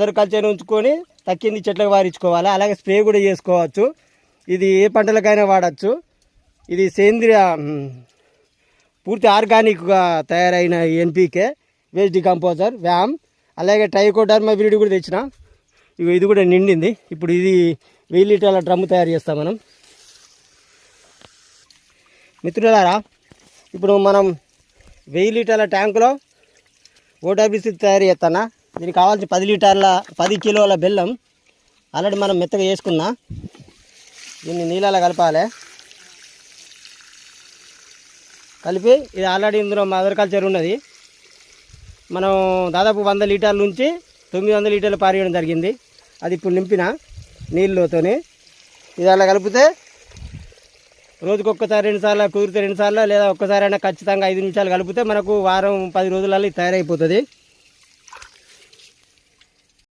Agriculture ఉంచుకొని తక్కింది చెట్లకు వారించుకోవాలి. అలాగే స్ప్రే కూడా చేసుకోవచ్చు. ఇది ఏ పంటలకైనా వాడచ్చు. ఇది సేంద్రియ పూర్తి ఆర్గానిక్గా తయారైన ఎన్పీకే వేస్ట్ డికంపోజర్ వ్యామ్ అలాగే ట్రైకోడర్మా విరిడి కూడా తెచ్చిన. ఇవి ఇది కూడా నిండింది. ఇప్పుడు ఇది వెయ్యి లీటర్ల డ్రమ్ము తయారు చేస్తాం మనం. మిత్రులారా ఇప్పుడు మనం వెయ్యి లీటర్ల ట్యాంకులో ఓటాబీసీ తయారు చేస్తానా? దీనికి కావాల్సిన పది లీటర్ల పది కిలోల బెల్లం ఆల్రెడీ మనం మెత్తగా వేసుకున్నా దీన్ని నీళ్ళలో కలపాలి. కలిపి ఇది ఆల్రెడీ ఇందులో మదర్ కల్చర్ ఉన్నది. మనం దాదాపు వంద లీటర్ల నుంచి తొమ్మిది వందల లీటర్లు పారేయడం జరిగింది. అది ఇప్పుడు నింపిన నీళ్ళతోని ఇది అలా కలిపితే రోజుకు ఒక్కసారి రెండుసార్లు కుదిరితే రెండు సార్లు లేదా ఒక్కసారైనా ఖచ్చితంగా ఐదు నిమిషాలు కలిపితే మనకు వారం పది రోజులలో తయారైపోతుంది.